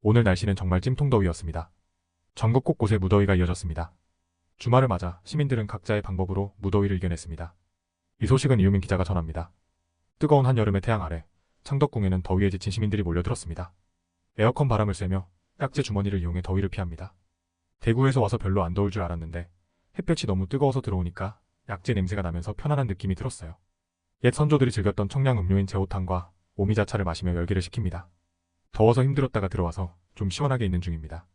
오늘 날씨는 정말 찜통더위였습니다. 전국 곳곳에 무더위가 이어졌습니다. 주말을 맞아 시민들은 각자의 방법으로 무더위를 이겨냈습니다. 이 소식은 이유민 기자가 전합니다. 뜨거운 한여름의 태양 아래 창덕궁에는 더위에 지친 시민들이 몰려들었습니다. 에어컨 바람을 쐬며 약재 주머니를 이용해 더위를 피합니다. 대구에서 와서 별로 안 더울 줄 알았는데 햇볕이 너무 뜨거워서 들어오니까 약재 냄새가 나면서 편안한 느낌이 들었어요. 옛 선조들이 즐겼던 청량 음료인 제호탕과 오미자차를 마시며 열기를 식힙니다. 더워서 힘들었다가 들어와서 좀 시원하게 있는 중입니다.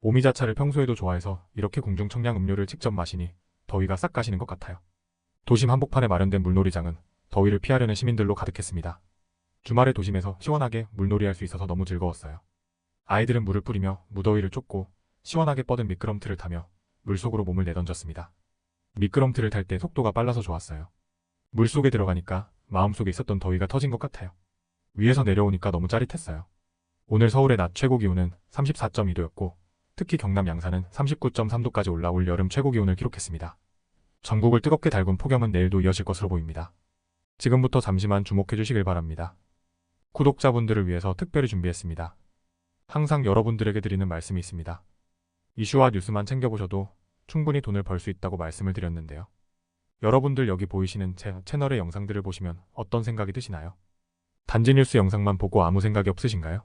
오미자차를 평소에도 좋아해서 이렇게 궁중 청량 음료를 직접 마시니 더위가 싹 가시는 것 같아요. 도심 한복판에 마련된 물놀이장은 더위를 피하려는 시민들로 가득했습니다. 주말에 도심에서 시원하게 물놀이할 수 있어서 너무 즐거웠어요. 아이들은 물을 뿌리며 무더위를 쫓고 시원하게 뻗은 미끄럼틀을 타며 물속으로 몸을 내던졌습니다. 미끄럼틀을 탈 때 속도가 빨라서 좋았어요. 물속에 들어가니까 마음속에 있었던 더위가 터진 것 같아요. 위에서 내려오니까 너무 짜릿했어요. 오늘 서울의 낮 최고 기온은 34.2도였고 특히 경남 양산은 39.3도까지 올라올 여름 최고 기온을 기록했습니다. 전국을 뜨겁게 달군 폭염은 내일도 이어질 것으로 보입니다. 지금부터 잠시만 주목해 주시길 바랍니다. 구독자분들을 위해서 특별히 준비했습니다. 항상 여러분들에게 드리는 말씀이 있습니다. 이슈와 뉴스만 챙겨보셔도 충분히 돈을 벌 수 있다고 말씀을 드렸는데요. 여러분들 여기 보이시는 제 채널의 영상들을 보시면 어떤 생각이 드시나요? 단지 뉴스 영상만 보고 아무 생각이 없으신가요?